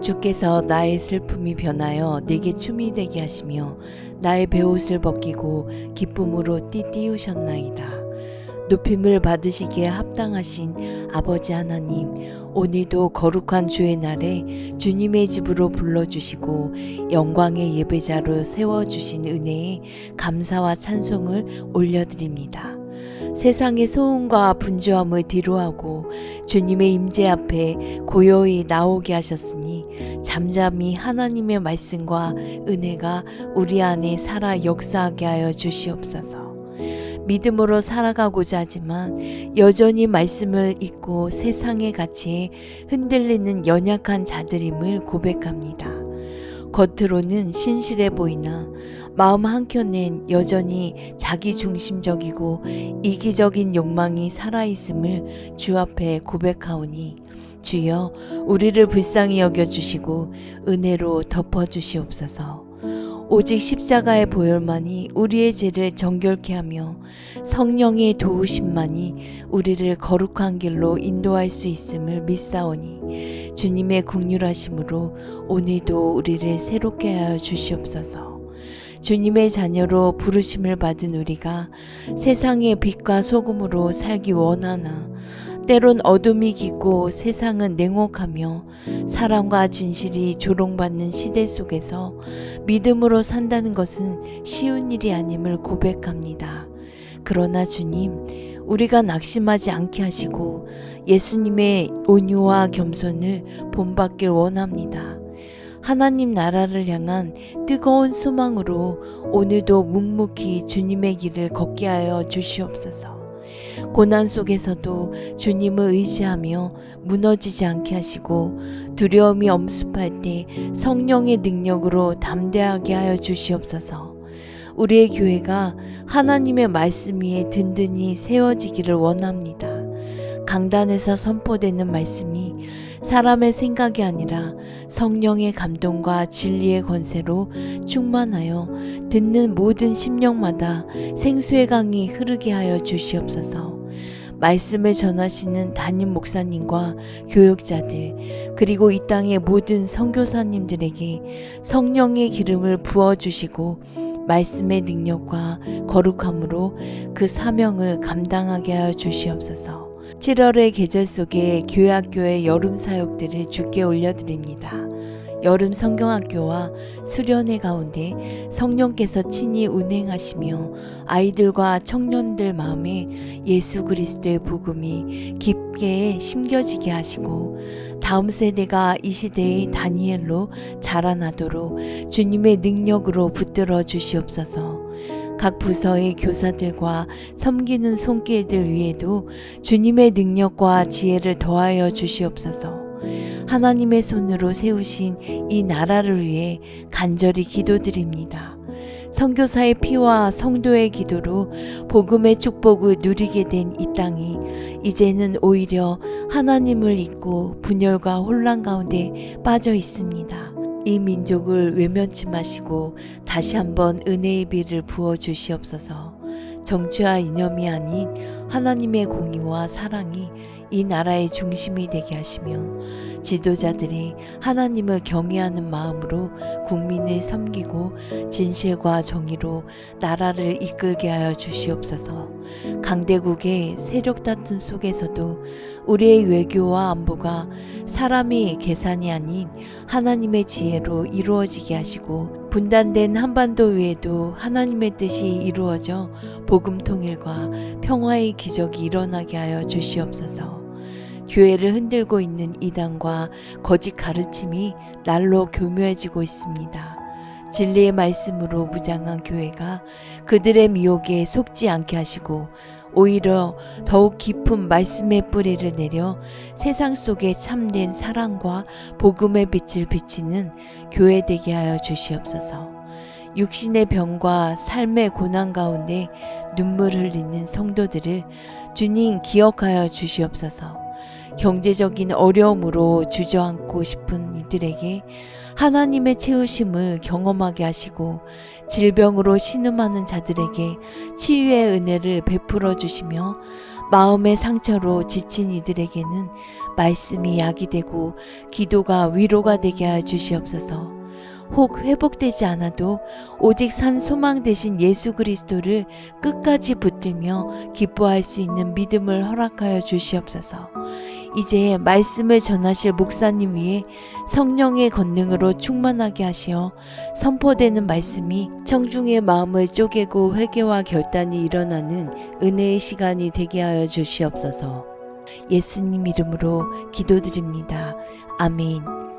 주께서 나의 슬픔이 변하여 내게 춤이 되게 하시며 나의 베옷을 벗기고 기쁨으로 띠띠우셨나이다. 높임을 받으시기에 합당하신 아버지 하나님, 오늘도 거룩한 주의 날에 주님의 집으로 불러주시고 영광의 예배자로 세워주신 은혜에 감사와 찬송을 올려드립니다. 세상의 소음과 분주함을 뒤로하고 주님의 임재 앞에 고요히 나오게 하셨으니 잠잠히 하나님의 말씀과 은혜가 우리 안에 살아 역사하게 하여 주시옵소서. 믿음으로 살아가고자 하지만 여전히 말씀을 잊고 세상의 가치에 흔들리는 연약한 자들임을 고백합니다. 겉으로는 신실해 보이나 마음 한켠엔 여전히 자기 중심적이고 이기적인 욕망이 살아있음을 주 앞에 고백하오니 주여 우리를 불쌍히 여겨주시고 은혜로 덮어주시옵소서. 오직 십자가의 보혈만이 우리의 죄를 정결케 하며 성령의 도우심만이 우리를 거룩한 길로 인도할 수 있음을 믿사오니 주님의 국률하심으로 오늘도 우리를 새롭게 하여 주시옵소서. 주님의 자녀로 부르심을 받은 우리가 세상의 빛과 소금으로 살기 원하나 때론 어둠이 깊고 세상은 냉혹하며 사랑과 진실이 조롱받는 시대 속에서 믿음으로 산다는 것은 쉬운 일이 아님을 고백합니다. 그러나 주님, 우리가 낙심하지 않게 하시고 예수님의 온유와 겸손을 본받길 원합니다. 하나님 나라를 향한 뜨거운 소망으로 오늘도 묵묵히 주님의 길을 걷게 하여 주시옵소서. 고난 속에서도 주님을 의지하며 무너지지 않게 하시고 두려움이 엄습할 때 성령의 능력으로 담대하게 하여 주시옵소서. 우리의 교회가 하나님의 말씀 위에 든든히 세워지기를 원합니다. 강단에서 선포되는 말씀이 사람의 생각이 아니라 성령의 감동과 진리의 권세로 충만하여 듣는 모든 심령마다 생수의 강이 흐르게 하여 주시옵소서. 말씀을 전하시는 담임 목사님과 교육자들 그리고 이 땅의 모든 선교사님들에게 성령의 기름을 부어 주시고 말씀의 능력과 거룩함으로 그 사명을 감당하게 하여 주시옵소서. 7월의 계절 속에 교회 학교의 여름 사역들을 주께 올려드립니다. 여름 성경학교와 수련회 가운데 성령께서 친히 운행하시며 아이들과 청년들 마음에 예수 그리스도의 복음이 깊게 심겨지게 하시고 다음 세대가 이 시대의 다니엘로 자라나도록 주님의 능력으로 붙들어 주시옵소서. 각 부서의 교사들과 섬기는 손길들 위에도 주님의 능력과 지혜를 더하여 주시옵소서. 하나님의 손으로 세우신 이 나라를 위해 간절히 기도드립니다. 선교사의 피와 성도의 기도로 복음의 축복을 누리게 된 이 땅이 이제는 오히려 하나님을 잊고 분열과 혼란 가운데 빠져 있습니다. 이 민족을 외면치 마시고 다시 한번 은혜의 비를 부어 주시옵소서. 정치와 이념이 아닌 하나님의 공의와 사랑이 이 나라의 중심이 되게 하시며 지도자들이 하나님을 경외하는 마음으로 국민을 섬기고 진실과 정의로 나라를 이끌게 하여 주시옵소서. 강대국의 세력 다툼 속에서도 우리의 외교와 안보가 사람이 계산이 아닌 하나님의 지혜로 이루어지게 하시고 분단된 한반도 위에도 하나님의 뜻이 이루어져 복음 통일과 평화의 기적이 일어나게 하여 주시옵소서. 교회를 흔들고 있는 이단과 거짓 가르침이 날로 교묘해지고 있습니다. 진리의 말씀으로 무장한 교회가 그들의 미혹에 속지 않게 하시고 오히려 더욱 깊은 말씀의 뿌리를 내려 세상 속에 참된 사랑과 복음의 빛을 비치는 교회 되게 하여 주시옵소서. 육신의 병과 삶의 고난 가운데 눈물 흘리는 성도들을 주님 기억하여 주시옵소서. 경제적인 어려움으로 주저앉고 싶은 이들에게 하나님의 채우심을 경험하게 하시고 질병으로 신음하는 자들에게 치유의 은혜를 베풀어 주시며 마음의 상처로 지친 이들에게는 말씀이 약이 되고 기도가 위로가 되게 하여 주시옵소서. 혹 회복되지 않아도 오직 산 소망 되신 예수 그리스도를 끝까지 붙들며 기뻐할 수 있는 믿음을 허락하여 주시옵소서. 이제 말씀을 전하실 목사님 위에 성령의 권능으로 충만하게 하시어 선포되는 말씀이 청중의 마음을 쪼개고 회개와 결단이 일어나는 은혜의 시간이 되게 하여 주시옵소서. 예수님 이름으로 기도드립니다. 아멘.